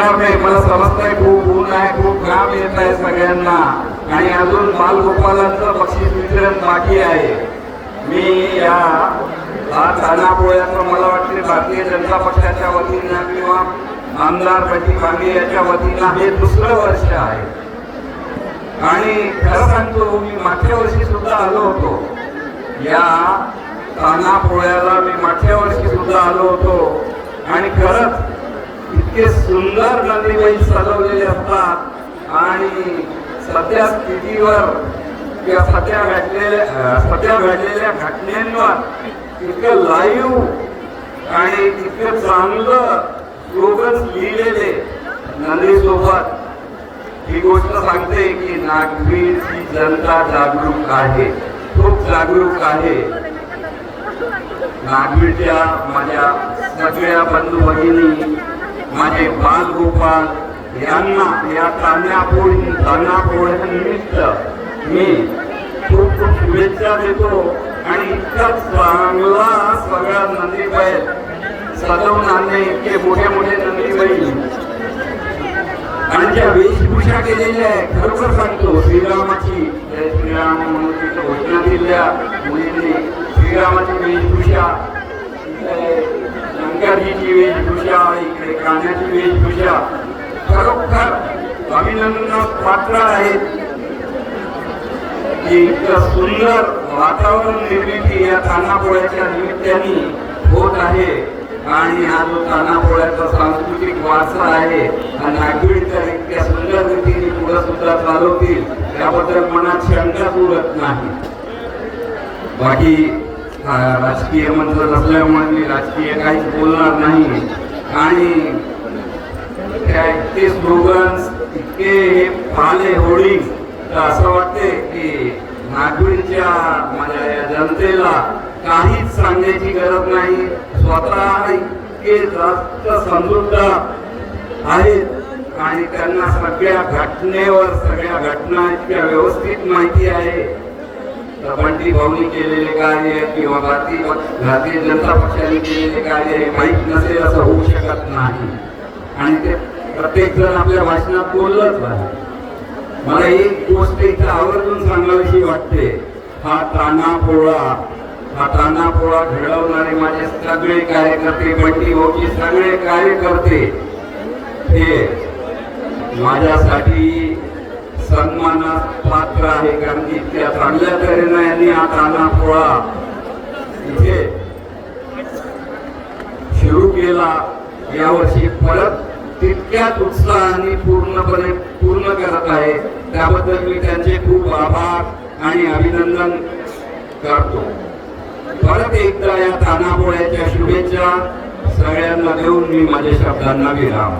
येणार नाही. मला समजतंय खूप ऊन आहे खूप घाम येत आहे सगळ्यांना. आणि अजून बालगोपालांचं बक्षीस वितरण बाकी आहे. मी या आज तानापोळ्याचं मला वाटते भारतीय जनता पक्षाच्या वतीनं किंवा आमदार बंटी पांडे याच्या वतीनं हे दुसरं वर्ष आहे. आणि खरं सांगतो मी मागच्या वर्षी सुद्धा आलो होतो. या तानापोळ्याला मी मागच्या वर्षी सुद्धा आलो होतो. आणि खरंच इतके सुंदर नंदीबाई सजवलेले असतात. आणि सध्या स्थितीवर किंवा सध्या घडलेल्या सध्या घडलेल्या घटनेंवर इतकं लाईव्ह आणि इतकं चांगलं स्लोगन्स लिहिलेले नंदीसोबत ही गोष्ट सांगते की नागपूरची जनता जागरूक आहे. खूप जागरूक आहे. नागपूरच्या माझ्या सगळ्या बंधू भगिनी माझे बाल गोपाल यांना या तान्यापोळी निमित्त मी खूप खूप शुभेच्छा देतो. आणि इतका चांगला सगळा नंदीबाई सजवून आणणे इतके मोठे मोठे नंदीबाई. आणि ज्या वेशभूषा केलेल्या आहे खरोखर सांगतो श्रीरामाची श्रीराम म्हणून तिथं घोषणा दिल्या मुलींनी श्रीरामाची वेशभूषा शंकरजीची वेशभूषा इकडे कान्याची वेशभूषा खरोखर अभिनंदन पात्र आहेत की इतकं सुंदर वातावरण निर्मिती या तानापोळ्याच्या निमित्ताने होत आहे. आणि हा जो तानापोळ्याचा सांस्कृतिक वारसा आहे हा नागरिकच्या इतक्या सुंदर रीतीने पुढे सुद्धा चालवतील त्याबद्दल मनात शंका उरत नाही. बाकी राजकीय मंत्र असल्यामुळे मी राजकीय काहीच बोलणार नाही. आणि त्या एकतीस स्लोगन्स इतके हे फाले होळी तर असं वाटते की नागपूरच्या माझ्या या जनतेला काहीच सांगण्याची गरज नाही. स्वतः इतके जास्त समृद्ध आहेत आणि त्यांना सगळ्या घटनेवर सगळ्या घटना इतक्या व्यवस्थित माहिती आहे. गांधी भाऊनी केलेले कार्य किंवा भारतीय भारतीय जनता पक्षाने केलेले कार्य हे माहीत नसेल असं होऊ शकत नाही. आणि ते प्रत्येक जण आपल्या भाषणात बोललंच नाही. मला एक गोष्ट इथं आवर्जून सांगावीशी वाटते. हा ताना पोळा हा ताना पोळा घडवणारे माझे सगळे कार्यकर्ते बंटी भाऊचे सगळे कार्यकर्ते हे माझ्यासाठी सन्मानात पात्र आहे. कारण की इतक्या चांगल्या तऱ्हेनं यांनी हा ताना पोळा इथे सुरू केला. यावर्षी परत तितक्याच उत्साहाने पूर्णपणे पूर्ण करत आहे. त्याबद्दल मी त्यांचे खूप आभार आणि अभिनंदन करतो. परत एकदा या तानापोळ्याच्या शुभेच्छा सगळ्यांना देऊन मी माझ्या शब्दांना विराम.